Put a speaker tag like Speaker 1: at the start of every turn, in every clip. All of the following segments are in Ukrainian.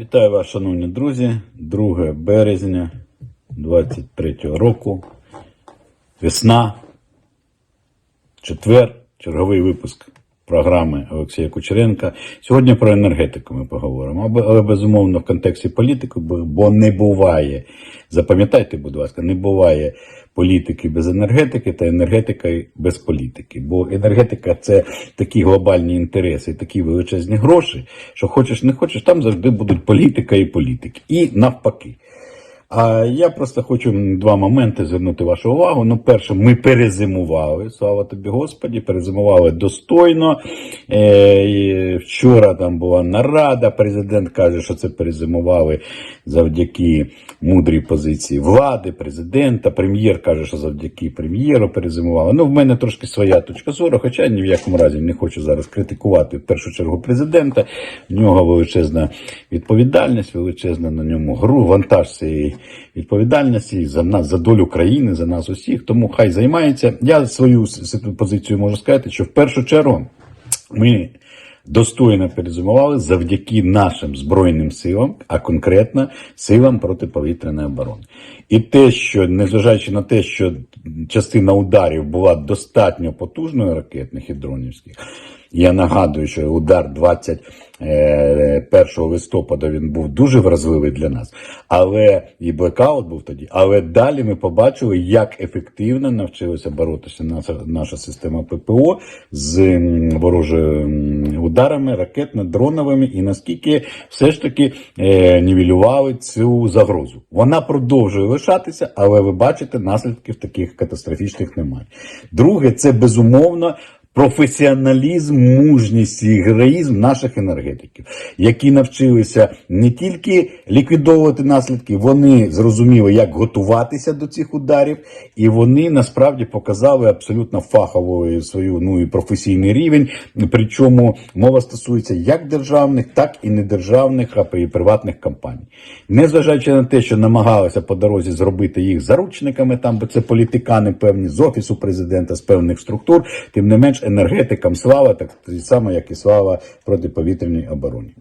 Speaker 1: Вітаю вас, шановні друзі. 2 березня 23 року. Весна. Четвер. Черговий випуск програми Олексія Кучеренка. Сьогодні про енергетику ми поговоримо, але безумовно в контексті політики, бо- не буває. Запам'ятайте, будь ласка, не буває політики без енергетики та енергетика без політики. Бо енергетика це такі глобальні інтереси, такі величезні гроші, що хочеш не хочеш, там завжди будуть політика і політики. І навпаки. А я просто хочу два моменти звернути вашу увагу. Ну, перше, ми перезимували, слава тобі Господі, перезимували достойно. Е, вчора там була нарада. Президент каже, що це перезимували завдяки мудрій позиції влади, президента. Прем'єр каже, що завдяки прем'єру перезимували. Ну, в мене трошки своя точка зору, хоча ні в якому разі не хочу зараз критикувати в першу чергу президента. В нього величезна відповідальність, величезна на ньому гру, вантаж цієї відповідальності за нас, за долю країни, за нас усіх. Тому хай займається. Я свою позицію можу сказати, що в першу чергу ми достойно перезимували завдяки нашим збройним силам, а конкретно силам протиповітряної оборони. І те, що незважаючи на те, що частина ударів була достатньо потужною ракетних і дронівських. Я нагадую, що удар 21 листопада він був дуже вразливий для нас, але і блекаут був тоді. Але далі ми побачили, як ефективно навчилася боротися наша, наша система ППО з ворожими ударами ракетно-дроновими, і наскільки все ж таки е, нівелювали цю загрозу. Вона продовжує лишатися, але ви бачите, наслідків таких катастрофічних немає. Друге, це безумовно. Професіоналізм, мужність і героїзм наших енергетиків, які навчилися не тільки ліквідовувати наслідки, вони зрозуміли, як готуватися до цих ударів, і вони насправді показали абсолютно фаховий свою ну і професійний рівень. Причому мова стосується як державних, так і недержавних, а і приватних компаній. Незважаючи на те, що намагалися по дорозі зробити їх заручниками, там бо це політикани певні з офісу президента, з певних структур, тим не менш енергетикам слава, так само, як і слава протиповітряній обороні.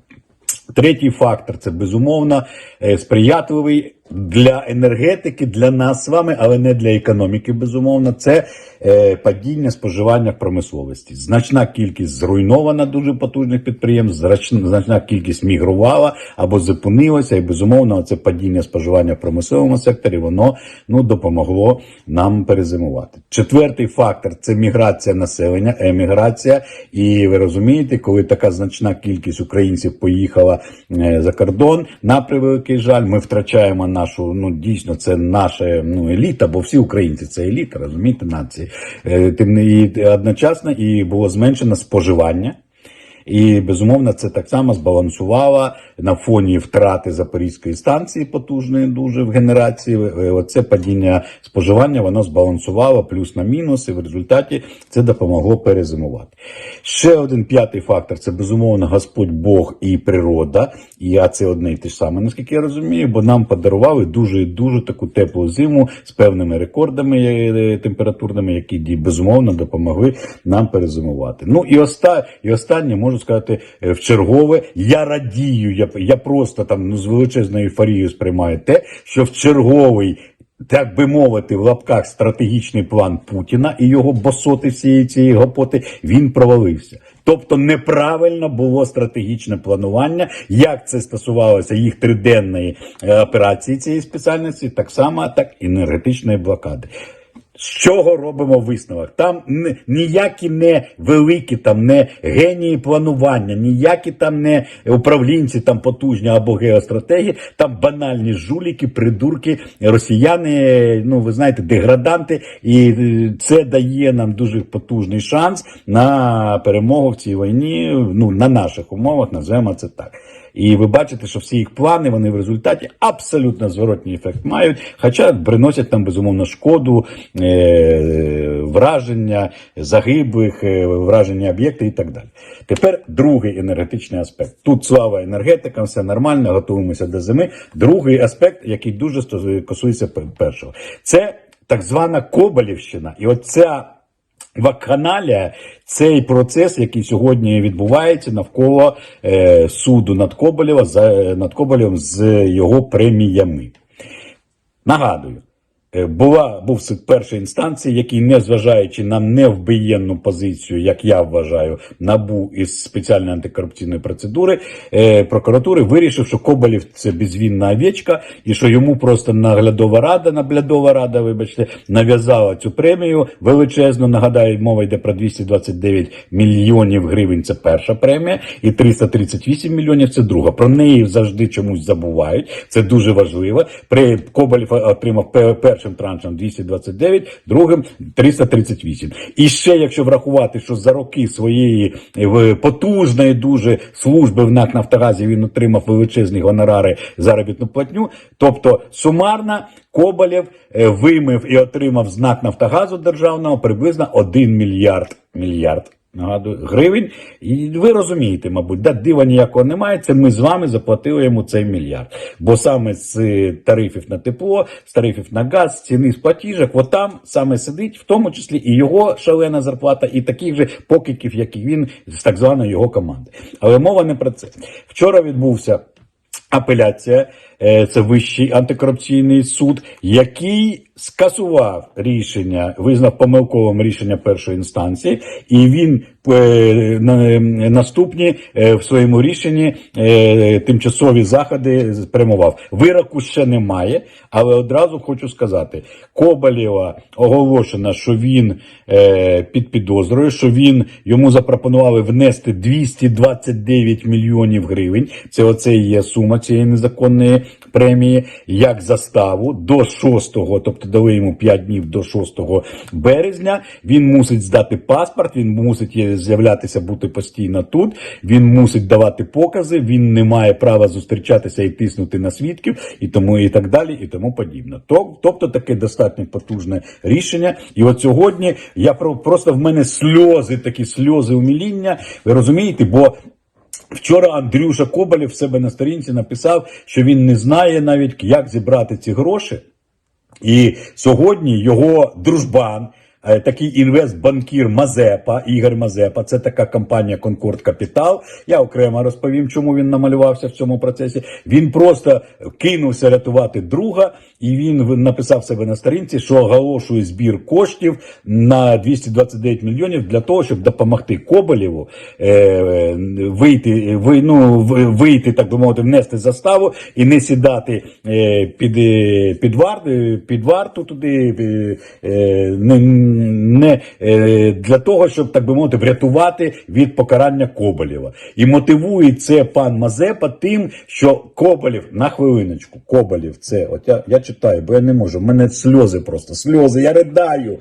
Speaker 1: Третій фактор це безумовно е, сприятливий для енергетики, для нас з вами, але не для економіки. Безумовно, це е, падіння споживання в промисловості. Значна кількість зруйнована дуже потужних підприємств, значна, кількість мігрувала або зупинилася, і безумовно, це падіння споживання в промисловому секторі. Воно ну допомогло нам перезимувати. Четвертий фактор це міграція населення, еміграція. І ви розумієте, коли така значна кількість українців поїхала е, за кордон, на превеликий жаль, ми втрачаємо нашу, ну дійсно, це наша ну, еліта, бо всі українці це еліта, розумієте, нації. Е, Тим не і одночасно і було зменшено споживання. І безумовно це так само збалансувало на фоні втрати Запорізької станції потужної дуже в генерації. Е, Оце падіння споживання воно збалансувало плюс на мінус, і в результаті це допомогло перезимувати. Ще один п'ятий фактор це безумовно Господь Бог і природа. І я це одне і те ж саме, наскільки я розумію, бо нам подарували дуже і дуже таку теплу зиму з певними рекордами е, температурними, які безумовно допомогли нам перезимувати. Ну і оста, і останнє можу сказати е, в чергове. Я радію, я, я просто там ну, з величезною ейфорією сприймаю те, що в черговий. Так би мовити, в лапках стратегічний план Путіна і його босоти всієї цієї гопоти він провалився. Тобто неправильно було стратегічне планування, як це стосувалося їх триденної е, операції цієї спеціальності, так само так і енергетичної блокади. З чого робимо висновок? Там ніякі не великі, там не генії планування, ніякі там не управлінці там потужні або геостратегі, там банальні жуліки, придурки, росіяни, ну ви знаєте, деграданти, і е, це дає нам дуже потужний шанс на перемогу в цій війні. Ну на наших умовах, називаємо це так. І ви бачите, що всі їх плани вони в результаті абсолютно зворотній ефект мають, хоча приносять там безумовно шкоду, е- враження загиблих, е- враження об'єктів і так далі. Тепер другий енергетичний аспект. Тут слава енергетикам, все нормально, готуємося до зими. Другий аспект, який дуже стосується першого, це так звана Коболівщина. І оця Вакханалія цей процес, який сьогодні відбувається навколо е, суду над Коболєва за над Коболєвим з його преміями. Нагадую, була був суд першої інстанції, який, незважаючи на невбиєнну позицію, як я вважаю, набу із спеціальної антикорупційної процедури е, прокуратури, вирішив, що Коболєв це безвінна овечка, і що йому просто наглядова рада, наглядова рада, вибачте, нав'язала цю премію величезну. Нагадаю, мова йде про 229 мільйонів гривень. Це перша премія, і 338 мільйонів це друга. Про неї завжди чомусь забувають. Це дуже важливо. При Коболєв отримав пе- першим траншем 229, другим 338. І ще, якщо врахувати, що за роки своєї е, потужної дуже служби в НАК Нафтогазі він отримав величезні гонорари заробітну платню. Тобто сумарно Коболєв е, вимив і отримав знак Нафтогазу державного приблизно 1 мільярд мільярд. Нагадую, гривень, і ви розумієте, мабуть, да, дива ніякого немає. Це ми з вами заплатили йому цей мільярд. Бо саме з е, тарифів на тепло, з тарифів на газ, з ціни з платіжок, от там саме сидить, в тому числі і його шалена зарплата, і таких же покидьків, як і він, з так званої його команди. Але мова не про це. Вчора відбувся апеляція, це вищий антикорупційний суд, який скасував рішення, визнав помилковим рішення першої інстанції, і він е, наступні е, в своєму рішенні е, тимчасові заходи спрямував. Вироку ще немає, але одразу хочу сказати: Коболєва оголошено, що він е, під підозрою, що він йому запропонували внести 229 мільйонів гривень. Це оце є сума цієї незаконної премії, як заставу до 6, тобто дали йому 5 днів до 6 березня. Він мусить здати паспорт, він мусить з'являтися бути постійно тут. Він мусить давати покази. Він не має права зустрічатися і тиснути на свідків, і тому і так далі, і тому подібне. Тобто таке достатньо потужне рішення. І от сьогодні я про- просто в мене сльози, такі сльози уміління. Ви розумієте, бо Вчора Андрюша Коболєв в себе на сторінці написав, що він не знає навіть, як зібрати ці гроші. І сьогодні його дружбан, е, такий інвестбанкір Мазепа, Ігор Мазепа, це така компанія Конкорд Капітал. Я окремо розповім, чому він намалювався в цьому процесі. Він просто кинувся рятувати друга, і він написав себе на сторінці, що оголошує збір коштів на 229 мільйонів для того, щоб допомогти Коболєву е, вийти, ви, ну, вийти, так би мовити, внести заставу і не сідати е, під, е, під, вар, е, під варту туди, е, е, не, не е, для того, щоб, так би мовити, врятувати від покарання Коболєва. І мотивує це пан Мазепа тим, що Коболєв, на хвилиночку, Коболєв, це, от я, я читаю, бо я не можу, У мене сльози просто, сльози, я ридаю.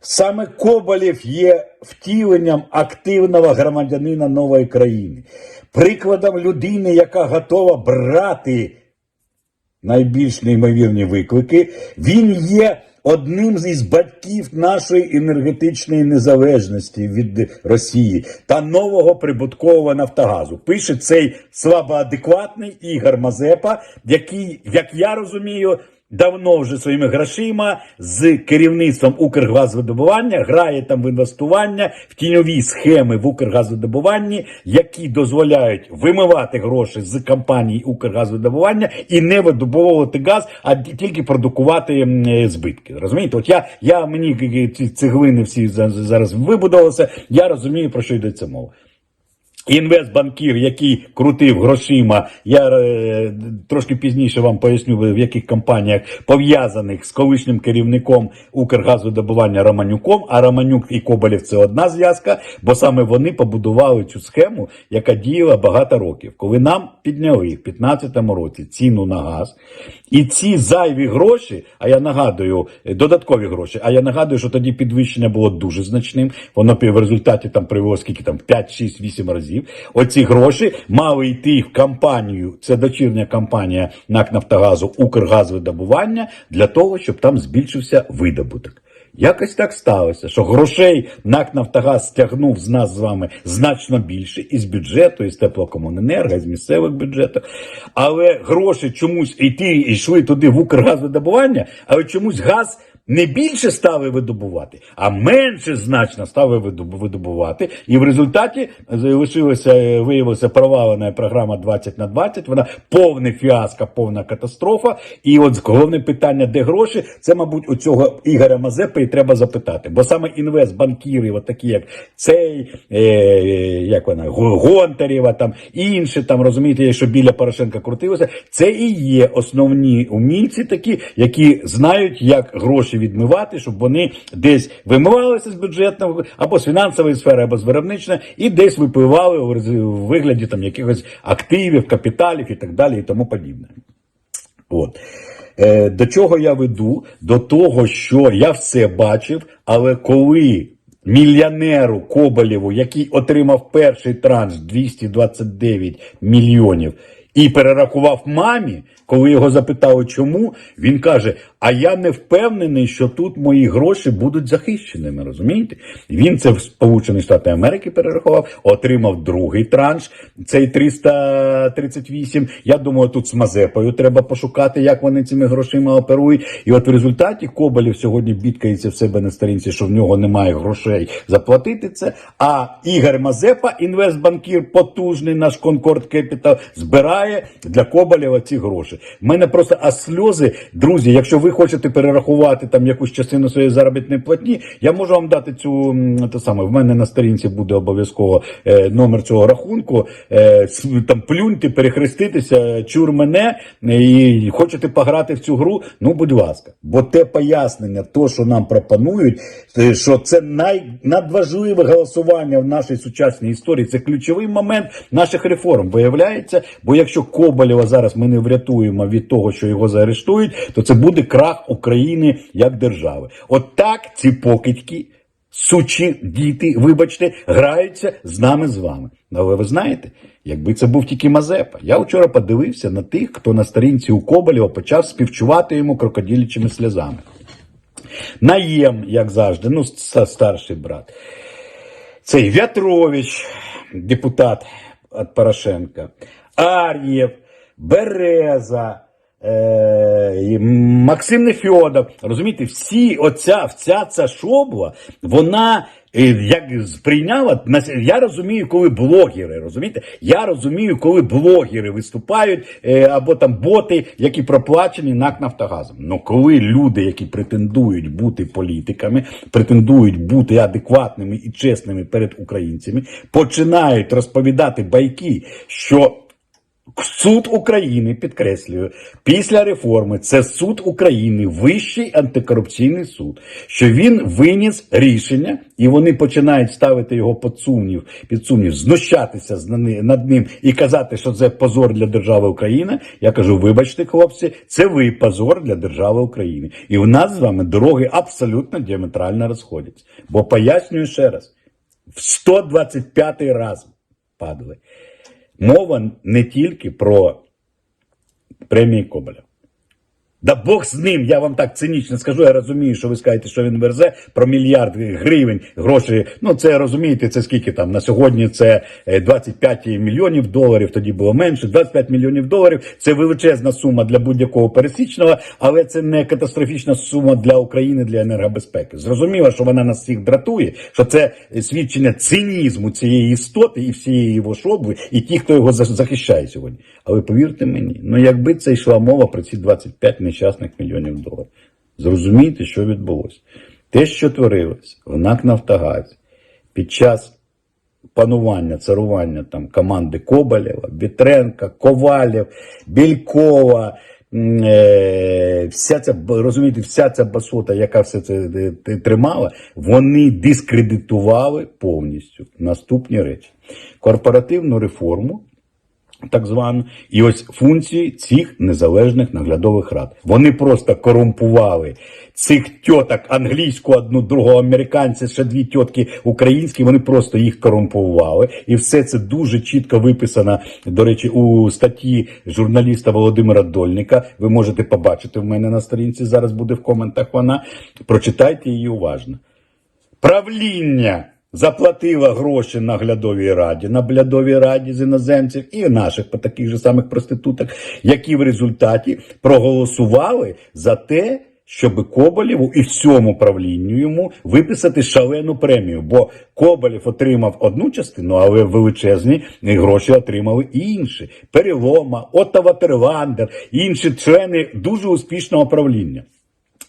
Speaker 1: Саме Коболєв є втіленням активного громадянина нової країни, прикладом людини, яка готова брати найбільш неймовірні виклики. Він є одним із батьків нашої енергетичної незалежності від Росії та нового прибуткового Нафтогазу. Пише цей слабоадекватний Ігор Мазепа, який, як я розумію, давно вже своїми грошима з керівництвом Укргазвидобування грає там в інвестування в тіньові схеми в Укргазвидобуванні, які дозволяють вимивати гроші з компаній Укргазвидобування і не видобувати газ, а тільки продукувати е, збитки. Розумієте? От я, я мені ці цеглини всі зараз вибудувалися. Я розумію про що йдеться мова. Інвестбанкір, який крутив грошима, я е, трошки пізніше вам поясню, в яких компаніях пов'язаних з колишнім керівником Укргазвидобування Романюком, а Романюк і Коболєв це одна зв'язка, бо саме вони побудували цю схему, яка діяла багато років. Коли нам підняли в 2015 році ціну на газ, і ці зайві гроші, а я нагадую, е, додаткові гроші, а я нагадую, що тоді підвищення було дуже значним. Воно в результаті там привело скільки там 5, 6, 8 разів. Оці гроші мали йти в компанію, це дочірня компанія НАК Нафтогазу Укргазвидобування для того, щоб там збільшився видобуток. Якось так сталося, що грошей НАК Нафтогаз стягнув з нас з вами значно більше із бюджету, із теплокомуненерго, із місцевих бюджетів. Але гроші чомусь і йшли туди в Укргазвидобування, але чомусь газ не більше стали видобувати, а менше значно стали видобувати. І в результаті лишилася, е, виявилася провалена програма 20 на 20. Вона повне фіаско, повна катастрофа. І от головне питання, де гроші, це, мабуть, у цього Ігоря Мазепи і треба запитати. Бо саме інвестбанкіри, от такі як цей, е, як вона, Гонтарєва, там інші, там розумієте, що біля Порошенка крутилося. Це і є основні умільці, такі, які знають, як гроші відмивати, щоб вони десь вимивалися з бюджетного або з фінансової сфери, або з виробничної, і десь випливали у вигляді там якихось активів, капіталів і так далі, і тому подібне. От. Е, до чого я веду? До того, що я все бачив, але коли мільйонеру Коболєву, який отримав перший транш 229 мільйонів, і перерахував мамі, коли його запитали, чому, він каже: А я не впевнений, що тут мої гроші будуть захищеними. Розумієте? Він це в Сполучені Штати Америки перерахував, отримав другий транш, цей 338. Я думаю, тут з Мазепою треба пошукати, як вони цими грошима оперують. І от в результаті Коболєв сьогодні бідкається в себе на сторінці, що в нього немає грошей заплатити це. А Ігор Мазепа, інвестбанкір, потужний наш Конкорд Кепітал, збирає для Коболєва ці гроші. В мене просто а сльози, друзі, якщо ви хочете перерахувати там якусь частину своєї заробітної платні, я можу вам дати цю те саме. В мене на сторінці буде обов'язково е, номер цього рахунку. Е, там плюньте, перехреститися, чур мене е, і хочете пограти в цю гру. Ну, будь ласка, бо те пояснення, то, що нам пропонують, е, що це най, надважливе голосування в нашій сучасній історії. Це ключовий момент наших реформ. Виявляється, бо якщо Коболєва зараз ми не врятуємо від того, що його заарештують, то це буде крах України як держави. От так ці покидьки. Сучі діти, вибачте, граються з нами з вами. Але ви знаєте, якби це був тільки Мазепа. Я вчора подивився на тих, хто на сторінці у Коболєва почав співчувати йому крокодилячими сльозами. Наєм, як завжди, ну, старший брат. Цей В'ятрович, депутат від Порошенка, Ар'єв, Береза, е, Максим Нефьодов. Розумієте, всі оця, вся ця шобла, вона е, як сприйняла, я розумію, коли блогери, розумієте? Я розумію, коли блогери виступають, е, або там боти, які проплачені НАК Нафтогазом. Ну коли люди, які претендують бути політиками, претендують бути адекватними і чесними перед українцями, починають розповідати байки, що Суд України, підкреслюю, після реформи це суд України, вищий антикорупційний суд, що він виніс рішення, і вони починають ставити його під сумнів, під сумнів, знущатися над ним і казати, що це позор для держави України. Я кажу, вибачте, хлопці, це ви позор для держави України. І в нас з вами дороги абсолютно діаметрально розходяться. Бо пояснюю ще раз, в 125 раз падали. Мова не тільки про премії Коболя. Да Бог з ним, я вам так цинічно скажу. Я розумію, що ви скажете, що він верзе про мільярд гривень грошей. Ну це розумієте, це скільки там на сьогодні це е, 25 мільйонів доларів. Тоді було менше. 25 мільйонів доларів це величезна сума для будь-якого пересічного, але це не катастрофічна сума для України для енергобезпеки. Зрозуміло, що вона нас всіх дратує, що це свідчення цинізму цієї істоти і всієї його шобли, і ті, хто його за- захищає сьогодні. Але повірте мені, ну якби це йшла мова про ці 25 нещасних мільйонів доларів, зрозумійте, що відбулося. Те, що творилось в НАК Нафтогазі під час панування, царування там команди Коболєва, Бітренка, Ковалєв, Бількова. Вся ця розумієте, вся ця басота, яка все це тримала, вони дискредитували повністю наступні речі: корпоративну реформу, так звану, і ось функції цих незалежних наглядових рад. Вони просто корумпували цих тьоток англійську, одну другого американця, ще дві тітки українські. Вони просто їх корумпували, і все це дуже чітко виписано. До речі, у статті журналіста Володимира Дольника. Ви можете побачити в мене на сторінці. Зараз буде в коментах. Вона прочитайте її уважно. Правління заплатило гроші наглядовій раді, наглядовій раді з іноземців і наших по таких же самих проституток, які в результаті проголосували за те, щоб Коболєву і всьому правлінню йому виписати шалену премію. Бо Коболєв отримав одну частину, але величезні гроші отримали і інші. Перелома, Отто Ватерландер, інші члени дуже успішного правління.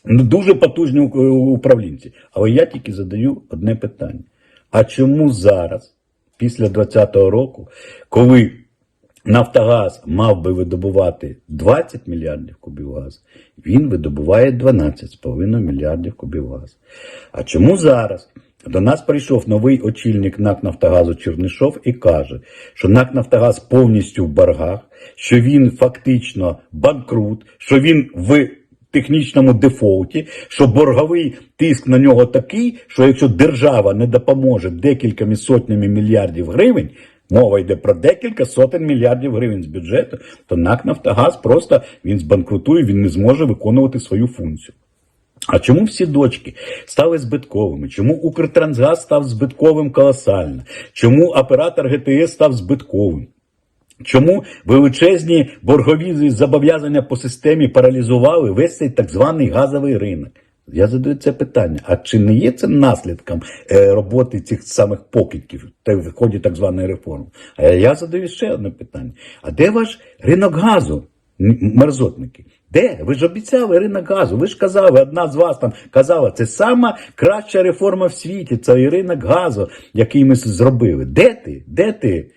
Speaker 1: Дуже потужні управлінці. Але я тільки задаю одне питання: а чому зараз, після 2020 року, коли Нафтогаз мав би видобувати 20 мільярдів кубів газу, він видобуває 12,5 мільярдів кубів газу. А чому зараз? До нас прийшов новий очільник НАК Нафтогазу Чернишов і каже, що НАК Нафтогаз повністю в боргах, що він фактично банкрут, що він в технічному дефолті, що борговий тиск на нього такий, що якщо держава не допоможе декількома сотнями мільярдів гривень, мова йде про декілька сотень мільярдів гривень з бюджету, то НАК Нафтогаз просто він збанкрутує, він не зможе виконувати свою функцію. А чому всі дочки стали збитковими? Чому Укртрансгаз став збитковим колосально? Чому оператор ГТС став збитковим? Чому величезні боргові зобов'язання по системі паралізували весь цей так званий газовий ринок? Я задаю це питання. А чи не є це наслідком е, роботи цих самих покидьків та в ході так званої реформи? А я задаю ще одне питання: а де ваш ринок газу? мерзотники? Де? Ви ж обіцяли ринок газу. Ви ж казали, одна з вас там казала, це сама краща реформа в світі, це і ринок газу, який ми зробили. Де ти? Де ти?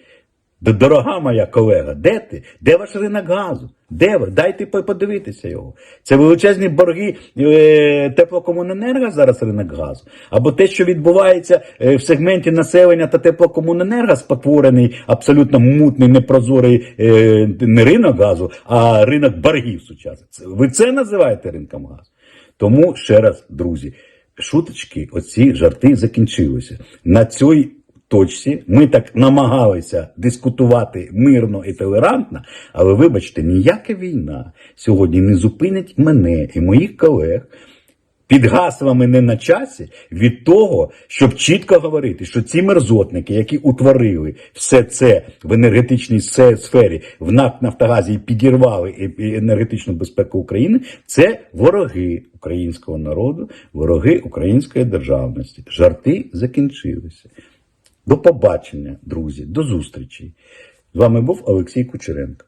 Speaker 1: Дорога моя колега, де ти? Де ваш ринок газу? Де ви? Дайте подивитися його. Це величезні борги е, теплокомуненерго зараз ринок газу. Або те, що відбувається е, в сегменті населення та теплокомуненерго, спотворений, абсолютно мутний, непрозорий е, не ринок газу, а ринок боргів сучасних. Ви це називаєте ринком газу? Тому ще раз, друзі, шуточки, оці жарти закінчилися. На цій точці ми так намагалися дискутувати мирно і толерантно, але вибачте, ніяка війна сьогодні не зупинить мене і моїх колег. Під гаслами не на часі від того, щоб чітко говорити, що ці мерзотники, які утворили все це в енергетичній сфері, в НАК Нафтогазі і підірвали енергетичну безпеку України, це вороги українського народу, вороги української державності. Жарти закінчилися. До побачення, друзі, до зустрічі. З вами був Олексій Кучеренко.